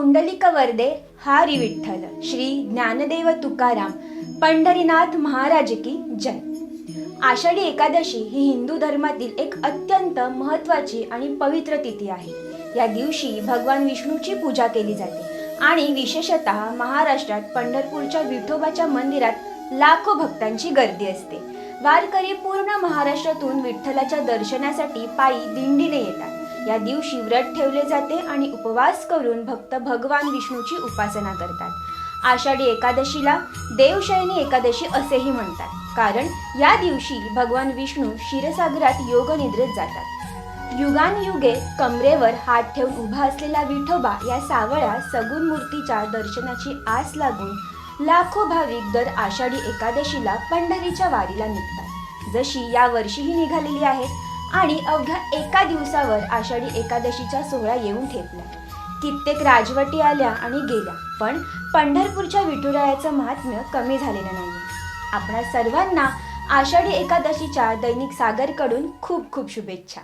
पुंडलिक वर्दे हारी विठ्ठल श्री ज्ञानदेव तुकाराम पंढरीनाथ महाराज की जय. आषाढी एकादशी ही हिंदू धर्मातील एक अत्यंत महत्त्वाची आणि पवित्र तिथी आहे. या दिवशी भगवान विष्णूची पूजा केली जाते आणि विशेषतः महाराष्ट्रात पंढरपूरच्या विठोबाच्या मंदिरात लाखो भक्तांची गर्दी असते. वारकरी पूर्ण महाराष्ट्रातून विठ्ठलाच्या दर्शनासाठी पायी दिंडीने येतात. या दिवशी व्रत ठेवले जाते आणि उपवास करून भक्त भगवान विष्णूची उपासना करतात. आषाढी एकादशीला देवशयनी एकादशी असेही म्हणतात. कारण या दिवशी भगवान विष्णू क्षीरसागरात योगनिद्रेत जातात. युगानयुगे कमरेवर हात ठेवून उभा असलेला विठोबा या सावळ्या सगुण मूर्तीच्या दर्शनाची आस लागून लाखो भाविक दर आषाढी एकादशीला पंढरीच्या वारीला निघतात. जशी या वर्षीही निघालेली आहेत आणि अवघ्या एका दिवसावर आषाढी एकादशीचा सोहळा येऊन ठेपला. कित्येक राजवटी आल्या आणि गेल्या पण पंढरपूरच्या विठुरायाचं महात्म्य कमी झालेलं नाही आपणा सर्वांना आषाढी एकादशीच्या दैनिक सागरकडून खूप खूप शुभेच्छा.